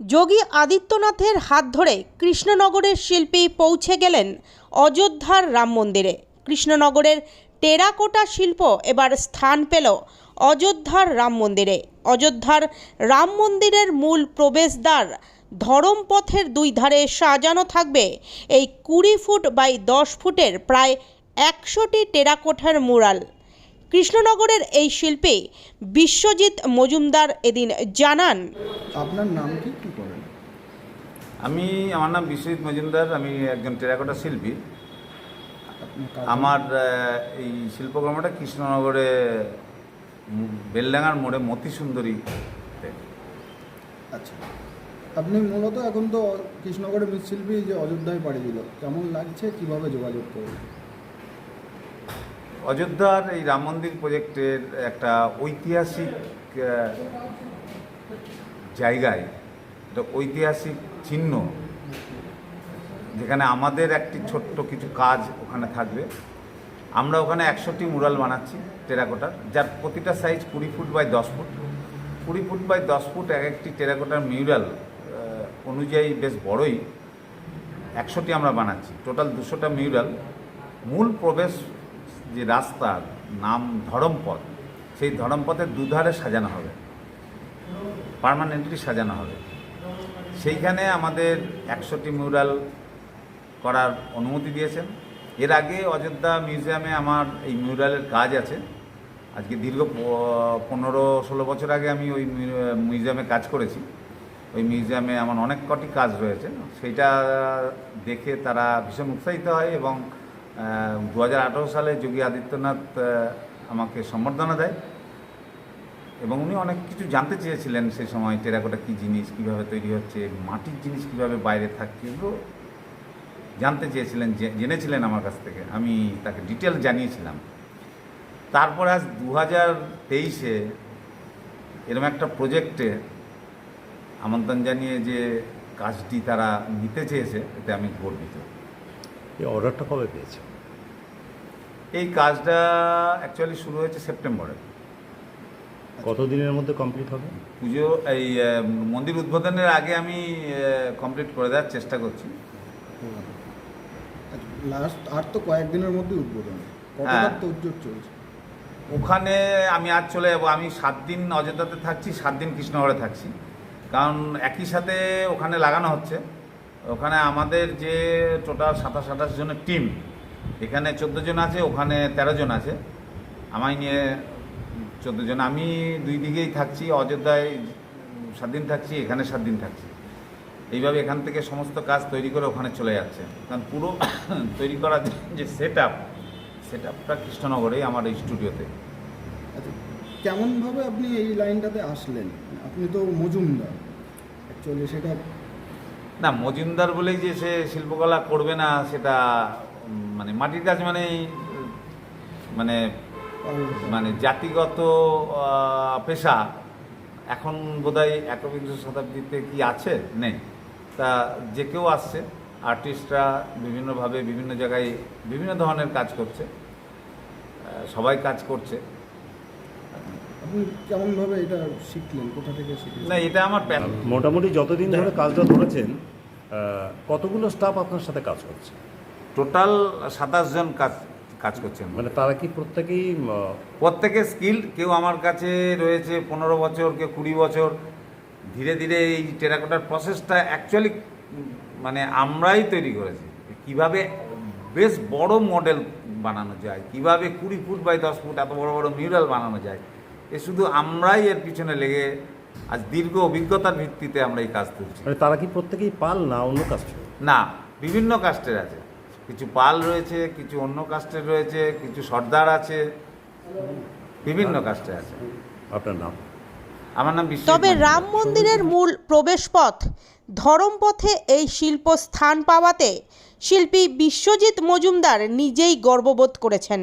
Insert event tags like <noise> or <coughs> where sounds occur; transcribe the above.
যোগী আদিত্যনাথের হাত ধরে কৃষ্ণনগরের শিল্পী পৌঁছে গেলেন অযোধ্যার রাম মন্দিরে। কৃষ্ণনগরের টেরাকোটা শিল্প এবার স্থান পেল অযোধ্যার রাম মন্দিরে। অযোধ্যার রাম মন্দিরের মূল প্রবেশদ্বার ধরমপথের দুই ধারে সাজানো থাকবে। এই কুড়ি ফুট বাই দশ ফুটের প্রায় একশোটি টেরাকোঠার মুরাল কৃষ্ণনগরের এই শিল্পী বিশ্বজিৎ মজুমদার এদিন জানান আপনার নাম কি? আমি আমার নাম বিশ্বজিৎ মজুমদার আমি একজন টেরাকোটা শিল্পী। আমার এই শিল্পকর্মটা কৃষ্ণনগরে বেলডাঙ্গার মোড়ে মতি সুন্দরী আচ্ছা। আপনি মূলত এখন তো কৃষ্ণগড়ের মৃৎশিল্পী যে অযোধ্যায় পাড়ি দিল কেমন লাগছে? কীভাবে যোগাযোগ করবেন অযোধ্যার এই রাম মন্দির প্রজেক্টের একটা ঐতিহাসিক জায়গায় একটা ঐতিহাসিক চিহ্ন। যেখানে আমাদের একটি ছোট্ট কিছু কাজ ওখানে থাকবে। আমরা ওখানে একশোটি মুরাল বানাচ্ছি টেরাকোটার, যার প্রতিটা সাইজ কুড়ি ফুট বাই দশ ফুট। কুড়ি ফুট বাই দশ ফুট এক একটি টেরাকোটার মিউরাল অনুযায়ী বেশ বড়ই। একশোটি আমরা বানাচ্ছি টোটাল দুশোটা মিউরাল মূল প্রবেশ যে রাস্তার নাম ধরমপথ সেই ধরমপথের দুধারে সাজানো হবে। পার্মানেন্টলি সাজানো হবে। সেইখানে আমাদের একশোটি মিউরাল করার অনুমতি দিয়েছেন। এর আগে অযোধ্যা মিউজিয়ামে আমার এই মিউরালের কাজ আছে। আজকে দীর্ঘ পনেরো, ষোলো বছর আগে আমি ওই মিউজিয়ামে কাজ করেছি। ওই মিউজিয়ামে আমার অনেক কটি কাজ রয়েছে। সেইটা দেখে তারা ভীষণ উৎসাহিত হয় এবং দু হাজার আঠেরো সালে যোগী আদিত্যনাথ আমাকে সম্বর্ধনা দেয়। এবং উনি অনেক কিছু জানতে চেয়েছিলেন সেই সময় টেরাকোটা কী জিনিস কীভাবে তৈরি হচ্ছে মাটির জিনিস কীভাবে বাইরে থাকছে এগুলো জানতে চেয়েছিলেন জেনেছিলেন আমার কাছ থেকে। আমি তাকে ডিটেল জানিয়েছিলাম। তারপর আজ দু হাজার তেইশে এরকম একটা প্রজেক্টে আমন্ত্রণ জানিয়ে যে কাজটি তারা নিতে চেয়েছে এতে আমি গর্বিত। এই অর্ডারটা কবে পেয়েছে এই কাজটা অ্যাকচুয়ালি শুরু হয়েছে সেপ্টেম্বরে। কতদিনের মধ্যে কমপ্লিট হবে? পুজো এই মন্দির উদ্বোধনের আগে আমি কমপ্লিট করে দেওয়ার চেষ্টা করছি। লাস্ট আর তো কয়েকদিনের মধ্যে উদ্বোধন। কতটা হ্যাঁ। তোড়জোড় চলছে? ওখানে আমি আজ চলে যাব। আমি সাত দিন অযোধ্যাতে থাকছি সাত দিন কৃষ্ণগড়ে থাকছি। কারণ একই সাথে ওখানে লাগানো হচ্ছে। ওখানে আমাদের যে টোটাল সাতাশ আঠাশ জনের টিম এখানে চোদ্দ জন আছে ওখানে তেরো জন আছে। আমায় নিয়ে চোদ্দ জন। আমি দুই দিকেই থাকছি অযোধ্যায় সাত দিন থাকছি এখানে সাত দিন থাকছি। এইভাবে এখান থেকে সমস্ত কাজ তৈরি করে ওখানে চলে যাচ্ছে। কারণ পুরো <coughs> তৈরি করার যে সেট আপ সেট আপটা কৃষ্ণনগরেই আমার এই স্টুডিওতে আচ্ছা কেমনভাবে আপনি এই লাইনটাতে আসলেন? আপনি তো মজুমদার। অ্যাকচুয়ালি সেটা না মজুমদার বলেই যে সে শিল্পকলা করবে না সেটা মানে মাটির কাজ মানেই মানে মানে জাতিগত পেশা এখন বোধহয় একবিংশ শতাব্দীতে কি আছে? নেই। তা যে কেউ আসছে আর্টিস্টরা বিভিন্নভাবে বিভিন্ন জায়গায় বিভিন্ন ধরনের কাজ করছে সবাই কাজ করছে। আপনি কেমনভাবে এটা শিখলেন? কোথা থেকে শিখলেন? না এটা আমার প্যান মোটামুটি যতদিন ধরে কাজটা ধরেছেন কতগুলো স্টাফ আপনার সাথে কাজ করছে? টোটাল সাতাশ জন কাজ কাজ করছেন মানে তারা কি প্রত্যেকেই আহ, প্রত্যেকের স্কিল কেউ আমার কাছে রয়েছে পনেরো বছর কেউ কুড়ি বছর। ধীরে ধীরে এই টেরাকোটার প্রসেসটা অ্যাকচুয়ালি মানে আমরাই তৈরি করেছি। কীভাবে বেশ বড় মডেল বানানো যায় কীভাবে কুড়ি ফুট বাই দশ ফুট এত বড় বড় মিউরাল বানানো যায় এ শুধু আমরাই এর পিছনে লেগে আজ দীর্ঘ অভিজ্ঞতার ভিত্তিতে আমরা এই কাজ তুলছি। মানে তারা কি প্রত্যেকেই পাল না অন্য কাজ না বিভিন্ন কাস্টের আছে। কিছু পাল রয়েছে কিছু অন্য কাস্টের রয়েছে কিছু সর্দার আছে বিভিন্ন কাস্টে আছে। আপনার নাম? আমার নাম বিশ্ব তবে রাম মন্দিরের মূল প্রবেশপথ ধরমপথে এই শিল্প স্থান পাওয়াতে শিল্পী বিশ্বজিৎ মজুমদার নিজেই গর্ববোধ করেছেন।